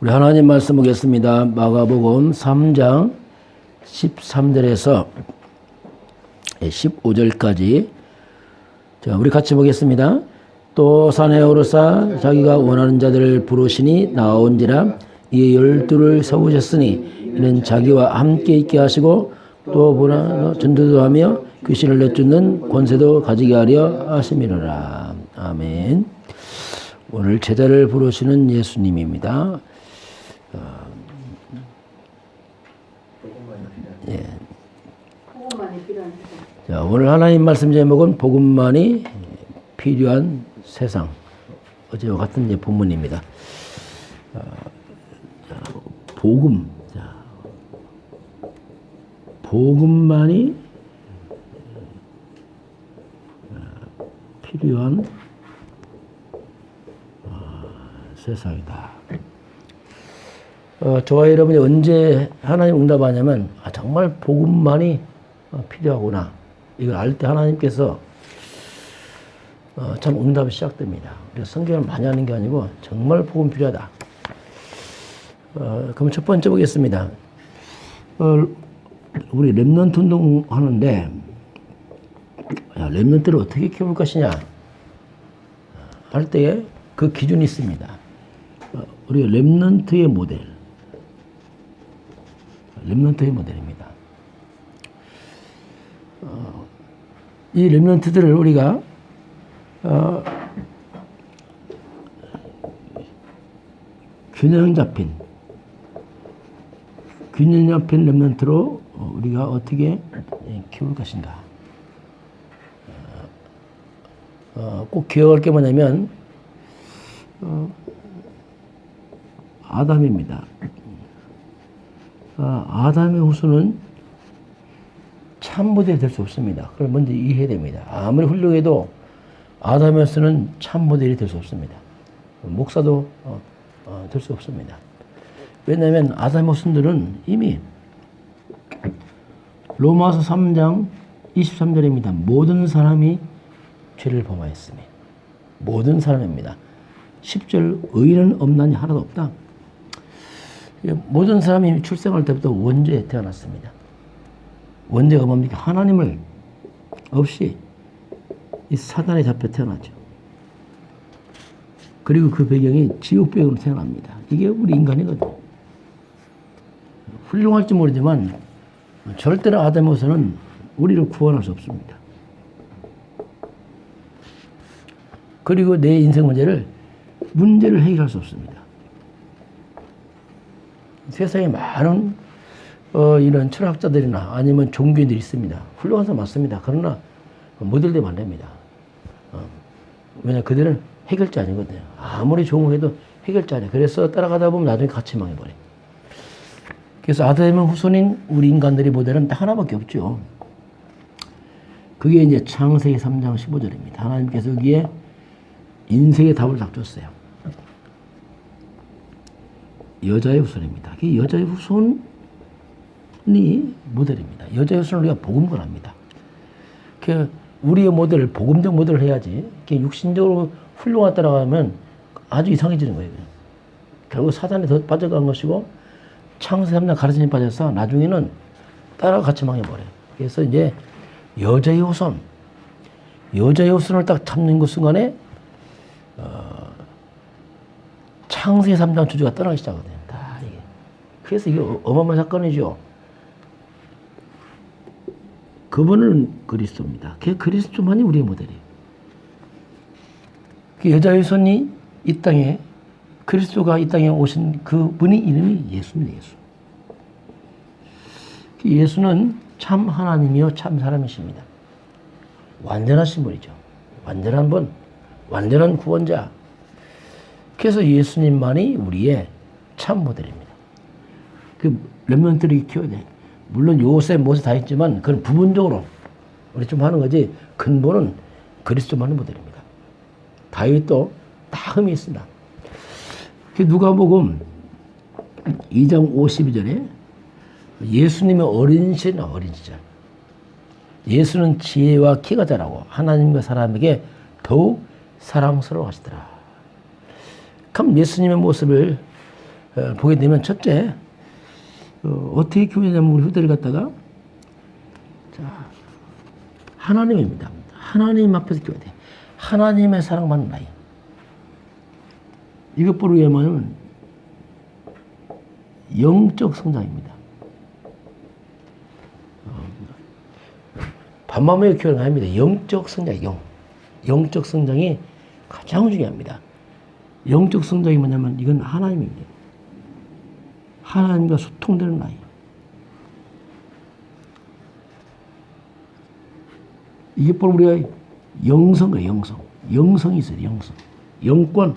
우리 하나님 말씀 보겠습니다. 마가복음 3장 13절에서 15절까지 자, 우리 같이 보겠습니다. 또 산에 오르사 자기가 원하는 자들을 부르시니 나온지라 이에 열두를 세우셨으니 이는 자기와 함께 있게 하시고 또 보나 전도도 하며 귀신을 내쫓는 권세도 가지게 하려 하심이로라. 아멘. 오늘 제자를 부르시는 예수님입니다. 필요한 세상. 자, 오늘 하나님 말씀 제목은 복음만이 필요한 세상. 어제와 같은 이제 본문입니다. 어, 자, 복음. 자, 복음만이 어, 필요한 어, 세상이다. 어, 저와 여러분이 언제 하나님 응답하냐면 아, 정말 복음만이 어, 필요하구나. 이걸 알 때 하나님께서 어, 참 응답이 시작됩니다. 그래서 성경을 많이 하는 게 아니고 정말 복음 필요하다. 어, 그럼 첫 번째 보겠습니다. 어, 우리 랩런트 운동 하는데 야, 랩런트를 어떻게 키울 것이냐 할 때에 그 기준이 있습니다. 어, 우리가 랩런트의 모델, 랩런트의 모델입니다. 어, 이 랩런트들을 우리가 어, 균형 잡힌 균형 잡힌 어, 우리가 어떻게 예, 키울 것인가. 어, 어, 꼭 기억할 게 뭐냐면 어, 아담입니다. 아, 아담의 후손은 참 모델이 될 수 없습니다. 그걸 먼저 이해해야 됩니다. 아무리 훌륭해도 아담의 후손은 참 모델이 될 수 없습니다. 목사도 어, 될수 없습니다. 왜냐하면 아담의 후손들은 이미 로마서 3장 23절입니다. 모든 사람이 죄를 범하였으니 모든 사람입니다. 10절 의인은 없나니 하나도 없다. 모든 사람이 출생할 때부터 원죄에 태어났습니다. 원죄가 뭡니까? 하나님을 없이 이 사단에 잡혀 태어났죠. 그리고 그 배경이 지옥 배경으로 태어납니다. 이게 우리 인간이거든요. 훌륭할지 모르지만 절대로 아담에서는 우리를 구원할 수 없습니다. 그리고 내 인생 문제를 문제를 해결할 수 없습니다. 세상에 많은 어, 이런 철학자들이나 아니면 종교인들이 있습니다. 훌륭한 사람 많습니다. 그러나 모델 되면 안 됩니다. 어, 왜냐 그들은 해결자 아니거든요. 아무리 좋은 거 해도 해결자 아니에요. 그래서 따라가다 보면 나중에 같이 망해버려요. 그래서 아담의 후손인 우리 인간들이 모델은 딱 하나밖에 없죠. 그게 이제 창세기 3장 15절입니다. 하나님께서 여기에 인생의 답을 딱 줬어요. 여자의 후손입니다. 그 여자의 후손이 모델입니다. 여자의 후손을 우리가 복음 권합니다. 그 우리의 모델을 복음적 모델을 해야지. 그 육신적으로 훌륭한 따라가면 아주 이상해지는 거예요. 결국 사단에 더 빠져간 것이고 창세 3장 가르침에 빠져서 나중에는 따라 같이 망해버려요. 그래서 이제 여자의 후손, 여자의 후손을 딱 잡는 그 순간에 어, 창세 3장 주주가 떠나기 시작하거든요. 다 이게. 그래서 이게 어마어마한 사건이죠. 그분은 그리스도입니다. 그 그리스도만이 우리의 모델이에요. 그 여자의 손이 이 땅에 그리스도가 이 땅에 오신 그 분이 이름이 예수입니다. 예수. 그 예수는 참 하나님이요 참 사람이십니다. 완전하신 분이죠. 완전한 분, 완전한 구원자. 그래서 예수님만이 우리의 참 모델입니다. 그 렘넌트를 키워야 돼. 물론 요셉, 모세 다 있지만 그건 부분적으로 우리 좀 하는 거지 근본은 그리스도만의 모델입니다. 다윗도 다 흠이 있습니다. 그 누가복음 2장 52절에 예수님의 어린 시절 어린 시절 예수는 지혜와 키가 자라고 하나님과 사람에게 더욱 사랑스러워 하시더라. 그럼 예수님의 모습을 어, 보게 되면 첫째 어, 어떻게 교회냐면 우리 후대를 갖다가 자 하나님입니다. 하나님 앞에서 교회 돼. 하나님의 사랑받는 나이. 이것보다 위하면 영적 성장입니다. 반마음의 교회를 합니다. 영적 성장, 영. 영적 성장이 가장 중요합니다. 영적 성장이 뭐냐면 이건 하나님입니다. 하나님과 소통되는 나이. 이게 바로 우리가 영성과 영성. 영성이 있어요, 영성. 영권.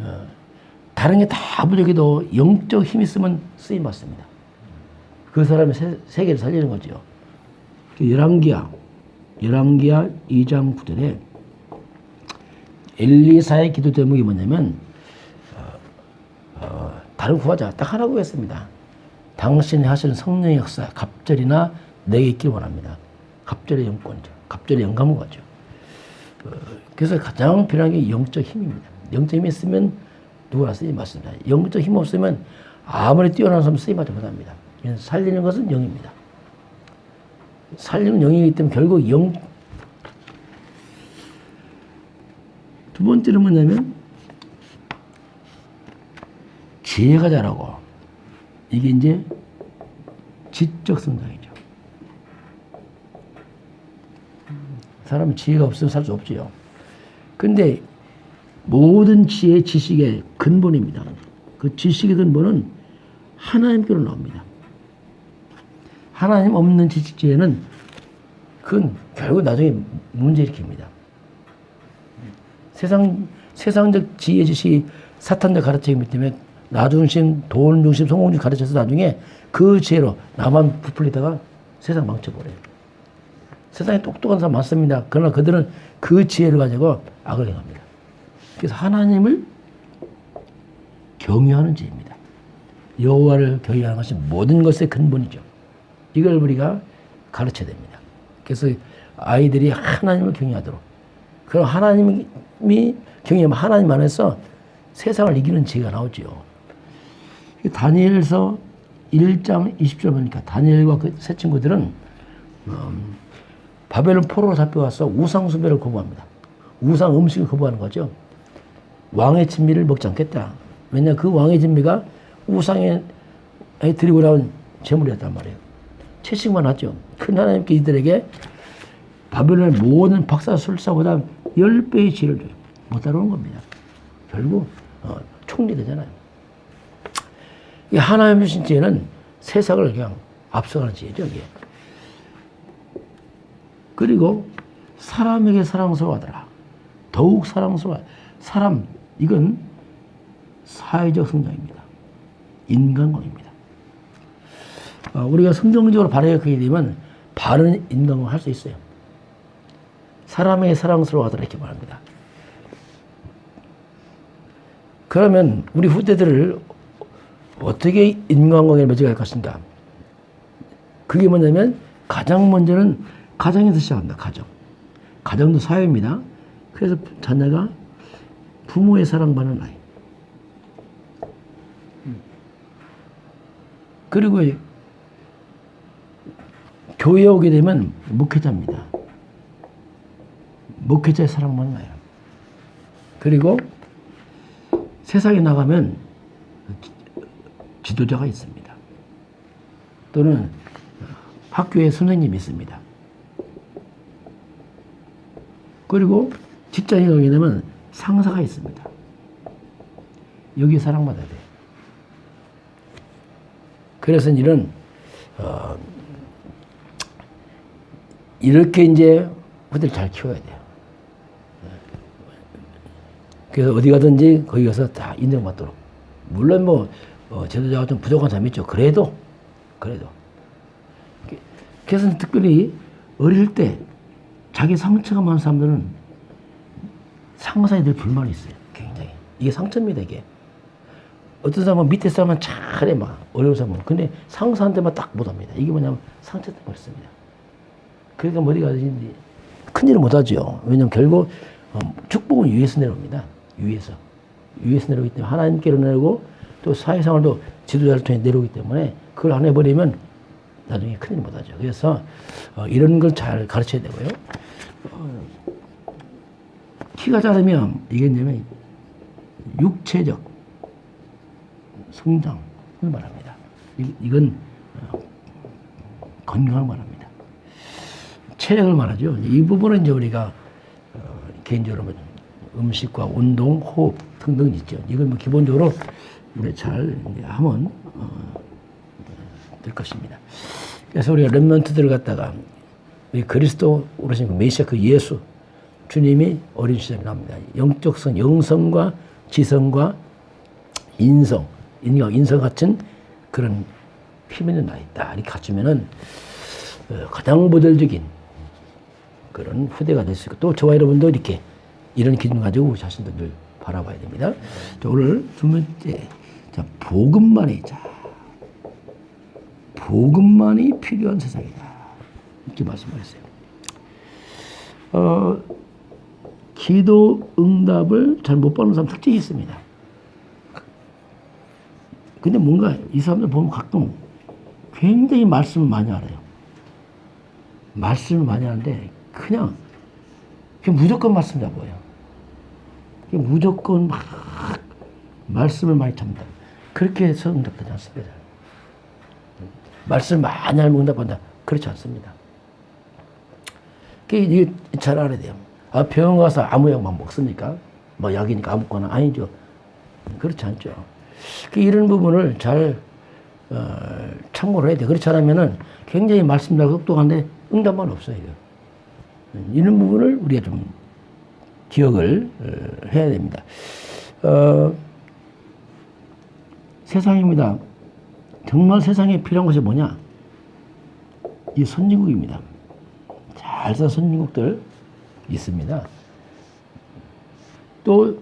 어, 다른 게 다 부족해도 영적 힘이 있으면 쓰임 받습니다. 그 사람의 세, 세계를 살리는 거죠. 그 열왕기야, 열왕기야 2장 9절에 엘리사의 기도 제목이 뭐냐면 어, 어, 다른 구하자 딱 하나 구했습니다. 당신이 하시는 성령의 역사 갑절이나 내게 있길 원합니다. 갑절의 영권이죠. 갑절의 영감을 가죠. 어, 그래서 가장 필요한 게 영적 힘입니다. 영적 힘이 있으면 누구나 쓰임 받습니다. 영적 힘 없으면 아무리 뛰어난 사람 쓰임 받지 못합니다. 살리는 것은 영입니다. 살리는 영이기 때문에 결국 영. 두 번째는 뭐냐면 지혜가 자라고 이게 이제 지적 성장이죠. 사람은 지혜가 없으면 살 수 없지요. 근데 모든 지혜 지식의 근본입니다. 그 지식의 근본은 하나님께로 나옵니다. 하나님 없는 지식 지혜는 그건 결국 나중에 문제 일으킵니다. 세상 세상적 지혜 지식이 사탄적 가르침이기 때문에 나 중심, 돈 중심, 성공 중심 가르쳐서 나중에 그 지혜로 나만 부풀리다가 세상 망쳐버려요. 세상에 똑똑한 사람 많습니다. 그러나 그들은 그 지혜를 가지고 악을 행합니다. 그래서 하나님을 경외하는 지혜입니다. 여호와를 경외하는 것이 모든 것의 근본이죠. 이걸 우리가 가르쳐야 됩니다. 그래서 아이들이 하나님을 경외하도록. 그럼 하나님이 경외하면 하나님 안에서 세상을 이기는 지혜가 나오죠. 다니엘서 1장 20절 보니까 다니엘과 그 세 친구들은 음, 바벨론 포로로 잡혀와서 우상 숭배를 거부합니다. 우상 음식을 거부하는 거죠. 왕의 진미를 먹지 않겠다. 왜냐 그 왕의 진미가 우상에 드리고 나온 제물이었단 말이에요. 채식만 하죠. 큰 하나님께 이들에게 바벨론의 모든 박사 술사보다 10배의 지혜를 줘요. 못 따라오는 겁니다. 결국 어, 총리 되잖아요. 이 하나님 주신 지혜는 세상을 그냥 앞서가는 지혜죠. 이게. 그리고 사람에게 사랑스러워하더라. 더욱 사랑스러워. 사람 이건 사회적 성장입니다. 인간관입니다. 어, 우리가 성경적으로 바르게 되면 바른 인간을 할 수 있어요. 사람에게 사랑스러워하더라 이렇게 말합니다. 그러면 우리 후대들을 어떻게 인간관계를 맺어갈 것인가? 그게 뭐냐면 가장 먼저는 가정에서 시작한다. 가정. 가정도 사회입니다. 그래서 자녀가 부모의 사랑받는 아이. 그리고 교회에 오게 되면 목회자입니다. 목회자의 사랑받는 아이. 그리고 세상에 나가면 지도자가 있습니다. 또는 학교에 선생님이 있습니다. 그리고 직장에 가게 되면 상사가 있습니다. 여기 사랑받아야 돼. 그래서 이런 어, 이렇게 이제 후대를 잘 키워야 돼요. 그래서 어디 가든지 거기 가서 다 인정받도록. 물론 뭐 어, 제도자가 좀 부족한 사람이 있죠. 그래도 그래도 그래서 특별히 어릴 때 자기 상처가 많은 사람들은 상사에 늘 불만이 있어요. 굉장히. 이게 상처입니다, 이게. 어떤 사람은 밑에 사람은 잘해, 막. 어려운 사람은. 근데 상사한테만 딱 못합니다. 이게 뭐냐면 상처 때문에 그렇습니다. 그러니까 가든지 큰일을 못하죠. 왜냐면 결국 어, 축복은 위에서 내려옵니다. 위에서. 위에서 내려오기 때문에 하나님께로 내려오고 또 사회생활도 지도자를 통해 내려오기 때문에 그걸 안 해버리면 나중에 큰일 못하죠. 그래서 어, 이런 걸 잘 가르쳐야 되고요. 어, 키가 작으면 이게 뭐냐면 육체적 성장을 말합니다. 이, 이건 어, 건강을 말합니다. 체력을 말하죠. 이 부분은 이제 우리가 어, 개인적으로 뭐 음식과 운동, 호흡 등등 있죠. 이건 뭐 기본적으로 우리 잘 이제 하면 어, 될 것입니다. 그래서 우리가 렘넌트들을 갖다가 이 그리스도 오르신 그 메시아 그 예수 주님이 어린 시절에 나옵니다. 영적성, 영성과 지성과 인성, 인격, 인성 같은 그런 피면에 나 있다. 이렇게 갖추면은 어, 가장 모델적인 그런 후대가 될 수 있고 또 저와 여러분도 이렇게 이런 기준 가지고 자신도 늘 바라봐야 됩니다. 자, 오늘 두 번째 자 복음만이 자 복음만이 필요한 세상이다 이렇게 말씀하셨어요. 어, 기도 응답을 잘 못 받는 사람 특징이 있습니다. 근데 뭔가 이 사람들 보면 가끔 굉장히 말씀을 많이 알아요. 말씀을 많이 하는데 그냥 그냥 무조건 말씀 잡아요. 무조건 막 말씀을 많이 잡니다. 그렇게 해서 응답되지 않습니다. 말씀 많이 알면 응답한다. 그렇지 않습니다. 이게 잘 알아야 돼요. 아, 병원 가서 아무 약만 먹습니까? 뭐 약이니까 아무거나 아니죠. 그렇지 않죠. 그 이런 부분을 잘 어, 참고를 해야 돼. 그렇지 않으면은 굉장히 말씀잘 똑똑한데 응답만 없어요. 이런 부분을 우리가 좀 기억을 어, 해야 됩니다. 어, 세상입니다. 정말 세상에 필요한 것이 뭐냐? 이 선진국입니다. 잘 산 선진국들 있습니다. 또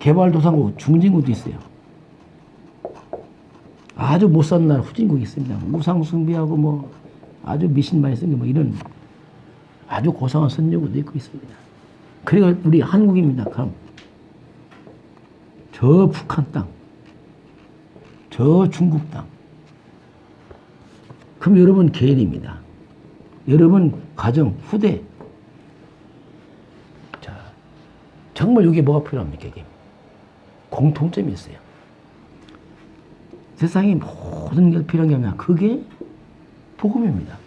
개발도상국, 중진국도 있어요. 아주 못 사는 나라 후진국이 있습니다. 우상숭배하고 뭐 아주 미신 많이 쓴 게 뭐 이런 아주 고상한 선진국도 있고 있습니다. 그리고 우리 한국입니다. 그럼 저 북한 땅, 저 중국 땅. 그럼 여러분 개인입니다. 여러분 가정, 후대. 자, 정말 이게 뭐가 필요합니까? 이게 공통점이 있어요. 세상에 모든 게 필요한 게 뭐냐? 그게 복음입니다.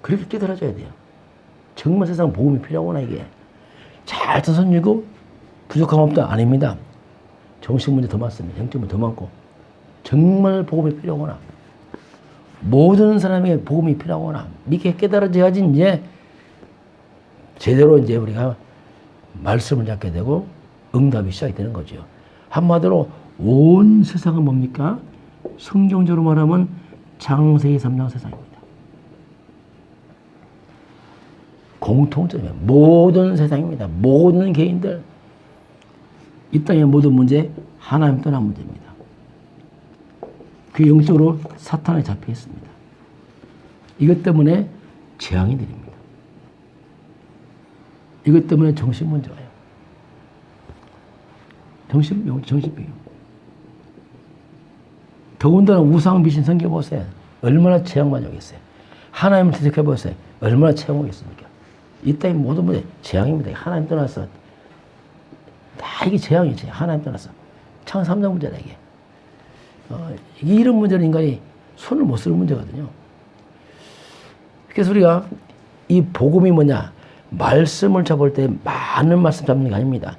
그렇게 깨달아져야 돼요. 정말 세상 복음이 필요하구나 이게. 잘 선선이고 부족함 없다 아닙니다. 정신 문제 더 많습니다. 영적 문제 더 많고 정말 복음이 필요하구나. 모든 사람에게 복음이 필요하구나. 이렇게 깨달아져야지 이제 제대로 이제 우리가 말씀을 잡게 되고 응답이 시작이 되는 거죠. 한마디로 온 세상은 뭡니까? 성경적으로 말하면 장세기 3장 세상입니다. 공통점이에요. 모든 세상입니다. 모든 개인들. 이 땅의 모든 문제 하나님 떠난 문제입니다. 그 영적으로 사탄에 잡혀 있습니다. 이것 때문에 재앙이 내립니다. 이것 때문에 정신 문제가 와요. 정신병, 정신병. 더군다나 우상 미신 성겨 보세요. 얼마나 재앙 많이 오겠어요. 하나님을 대적해 보세요. 얼마나 재앙 오겠습니까? 이 땅의 모든 문제 재앙입니다. 하나님 떠나서 다 이게 재앙이지. 하나님 떠나서 창 3장 문제다 이게. 어, 이게 이런 문제는 인간이 손을 못 쓰는 문제거든요. 그래서 우리가 이 복음이 뭐냐? 말씀을 잡을 때 많은 말씀 잡는 게 아닙니다.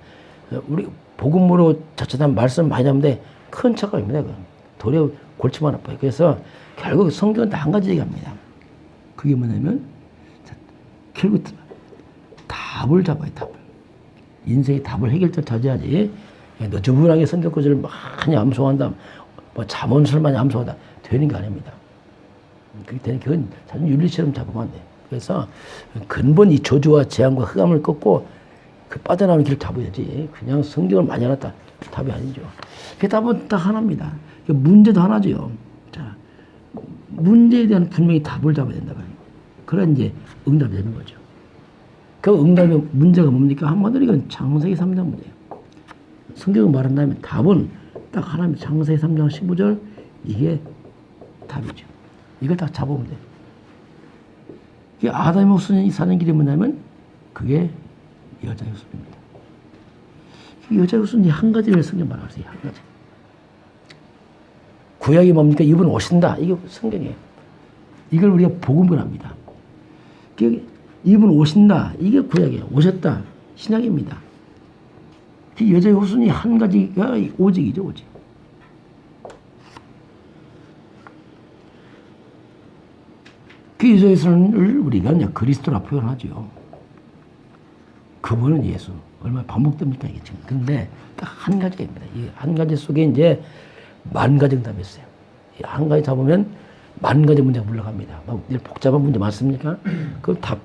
어, 우리 복음으로 자칫하면 말씀 많이 잡는데 큰 착각입니다. 그건. 도리어 골치만 아파요. 그래서 결국 성경은 다 한 가지 얘기합니다. 그게 뭐냐면 자, 결국 답을 잡아요. 답을. 인생의 답을 해결점 찾아야지. 너저분하게 구절을 많이 암송한다. 뭐 잠언을 많이 암송한다. 되는 게 아닙니다. 그게 되는 그건 사실 윤리처럼 잡으면 안 돼. 그래서 근본 이 저주와 재앙과 흑암을 꺾고 그 빠져나오는 길을 잡아야지. 그냥 성경을 많이 알았다. 답이 아니죠. 그 답은 딱 하나입니다. 그 문제도 하나죠. 자, 문제에 대한 분명히 답을 잡아야 된다. 그래 이제 응답이 되는 거죠. 그 응답의 문제가 뭡니까? 한마디로 이건 창세기 3장 문제예요. 성경을 말한다면 답은 딱 하나님 창세기 3장 15절 이게 답이죠. 이걸 딱 잡으면 돼. 이게 아담이 무슨 사는 길이 뭐냐면 그게 여자 요소입니다. 이 여자 요소는 한 가지를 성경 말하고 있어요. 한 가지. 구약이 뭡니까? 이분 오신다. 이게 성경이에요. 이걸 우리가 복음을 합니다. 그 이분 오신다. 이게 구약이에요. 오셨다. 신약입니다. 그 여자의 후순위 한 가지가 오직이죠, 오직. 그 여자의 선을 우리가 이제 그리스도라 표현하죠. 그분은 예수. 얼마나 반복됩니까, 이게 지금. 근데 딱 한 가지입니다. 이 한 가지 속에 이제 만 가지 응답이 있어요. 이 한 가지 잡으면 만 가지 문제가 물러갑니다. 막 복잡한 문제 많습니까? 그럼 다,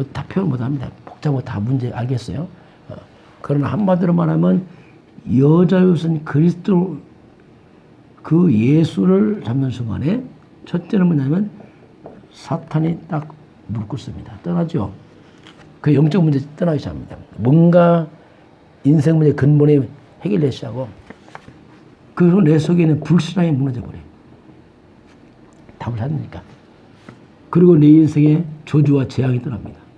어, 다 표현 못 합니다. 복잡하고 다 문제 알겠어요? 어. 그러나 한마디로 말하면 여자였은 그리스도 그 예수를 잡는 순간에 첫째는 뭐냐면 사탄이 딱 물고 씁니다. 떠나죠. 그 영적 문제 떠나기 시작합니다. 뭔가 인생 문제 근본에 해결되기 시작하고 그리고 내 속에 있는 불신앙이 무너져 버려요. 답을 찾으니까. 그리고 내 인생에 저주와 재앙이 떠납니다.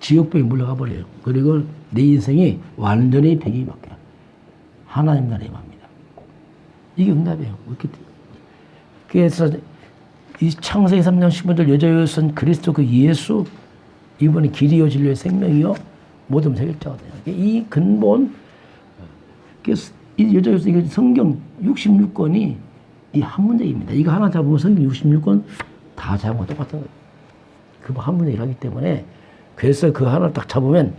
지옥병이 물러가 버려요. 그리고 내 인생이 완전히 배경이 바뀌어요. 하나님 나라에 맙니다. 이게 응답이에요. 그래서 이 창세기 3장 15절 여자였은 그리스도 그 예수 이분이 길이요 진리요 생명이요 모든 해결자가 돼요. 이 근본 이 이게 성경 66권이 이 한 문제입니다. 이거 하나 잡으면 성경 66권 다 잡으면 똑같은 거예요. 그 한 문제를 하기 때문에 그래서 그 하나 딱 잡으면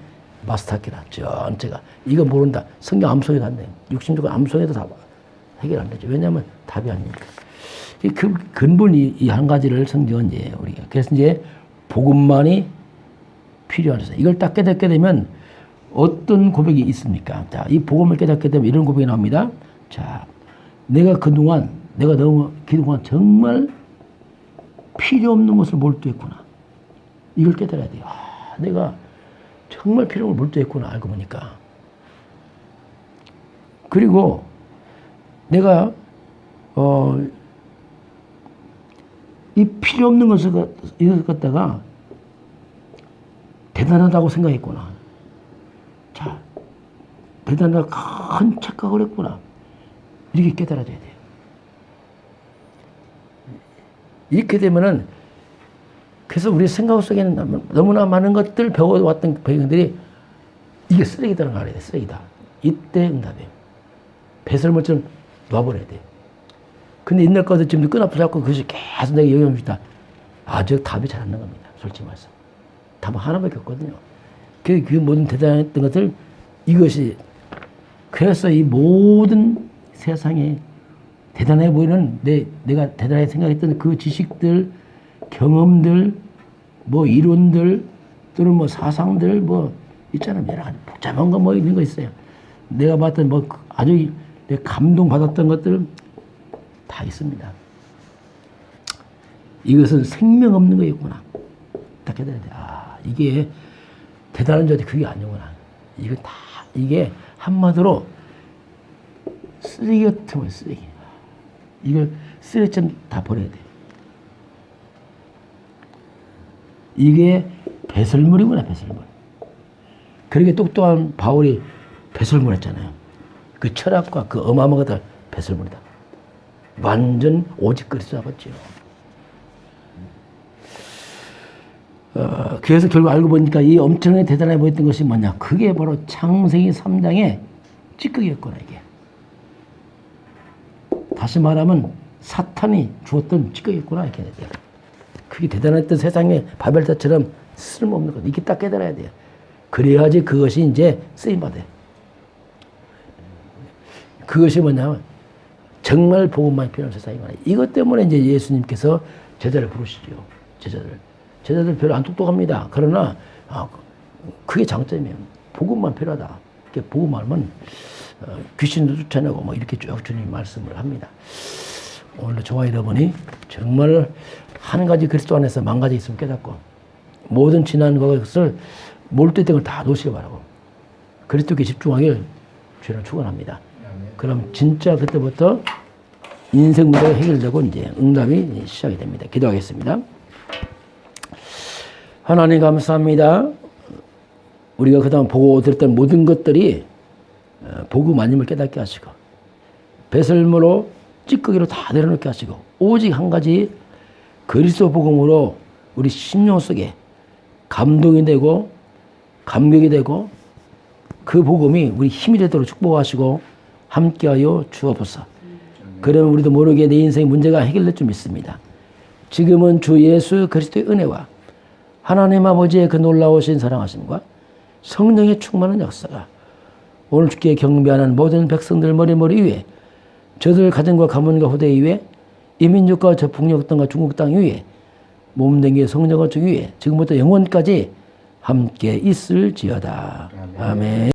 마스터키라 전체가 이거 모른다. 성경 암송에도 안 돼요. 66권 암송에도 다 해결 안 되죠. 왜냐하면 답이 아니니까. 그 근본이 이 한 가지를 성경은 이제 우리가 그래서 이제 복음만이 필요하다. 이걸 딱 깨닫게 되면 어떤 고백이 있습니까? 자, 이 복음을 깨닫게 되면 이런 고백이 나옵니다. 자, 내가 그동안 내가 너무 그동안 정말 필요 없는 것을 몰두했구나. 이걸 깨달아야 돼요. 아, 내가 정말 필요 없는 걸 몰두했구나. 알고 보니까. 그리고 내가 어, 이 필요 없는 것을 갖다가 대단하다고 생각했구나. 자, 대단하다 큰 착각을 했구나. 이렇게 깨달아져야 돼요. 이렇게 되면은 그래서 우리 생각 속에는 너무- 너무나 많은 것들 배워왔던 배경들이 이게 쓰레기다는 걸 알아야 돼. 쓰레기다. 이때 응답이에요. 배설물처럼 놔버려야 돼요. 근데 옛날 것들 지금 끈앞을 잡고 그것이 계속 내게 영향을 주다. 아, 저 답이 잘 안 나는 겁니다. 솔직히 말해서. 답은 하나밖에 없거든요. 그, 그 모든 대단했던 것들 이것이 그래서 이 모든 세상에 대단해 보이는 내, 내가 대단하게 생각했던 그 지식들, 경험들, 뭐 이론들, 또는 뭐 사상들, 뭐 있잖아요. 여러 가지 복잡한 거 뭐 있는 거 있어요. 내가 봤던 뭐 아주 내 감동 받았던 것들 다 있습니다. 이것은 생명 없는 거였구나. 딱 깨달아야 돼. 아, 이게 대단한 자들 그게 아니구나. 이거 다, 이게 한마디로 쓰레기 같은 거예요, 쓰레기. 이걸 쓰레기처럼 다 버려야 돼. 이게 배설물이구나, 배설물. 그러게 똑똑한 바울이 배설물 했잖아요. 그 철학과 그 어마어마한 것들 배설물이다. 완전 오직 그리스도 잡았죠. 어, 그래서 결국 알고 보니까 이 엄청나게 대단해 보였던 것이 뭐냐. 그게 바로 창세기 3장의 찌꺼기였구나, 이게. 다시 말하면 사탄이 주었던 찌꺼기였구나, 이렇게. 그게 대단했던 세상의 바벨탑처럼 쓸모없는 것. 이렇게 딱 깨달아야 돼요. 그래야지 그것이 이제 쓰임받아요. 그것이 뭐냐면 정말 복음만 필요한 세상이구나. 이것 때문에 이제 예수님께서 제자를 부르시죠. 제자들. 제자들 별로 안 똑똑합니다. 그러나 아, 그게 장점이에요. 복음만 필요하다. 이렇게 복음 알면 어, 귀신도 쫓아내고 뭐 이렇게 쭉 주님 말씀을 합니다. 오늘도 저와 여러분이 정말 한 가지 그리스도 안에서 만 가지 있으면 깨닫고 모든 지난 것을 몰두했던 걸 다 놓으시기 바라고 그리스도께 집중하길 주는 축원합니다. 그럼 진짜 그때부터 인생 문제가 해결되고 이제 응답이 시작이 됩니다. 기도하겠습니다. 하나님 감사합니다. 우리가 그동안 보고 들었던 모든 것들이 어, 복음 아님을 깨닫게 하시고 배설물로 찌꺼기로 다 내려놓게 하시고 오직 한 가지 그리스도 복음으로 우리 심령 속에 감동이 되고 감격이 되고 그 복음이 우리 힘이 되도록 축복하시고 함께하여 주옵소서. 그러면 우리도 모르게 내 인생 문제가 해결될 줄 믿습니다. 지금은 주 예수 그리스도의 은혜와 하나님 아버지의 그 놀라우신 사랑하심과 성령의 충만한 역사가 오늘 주께 경배하는 모든 백성들 머리머리 위에 저들 가정과 가문과 후대 위에 이민족과 저 북녘 땅과 중국 땅 위에 몸댕기 성령과 주 위에 지금부터 영원까지 함께 있을지어다. 아멘.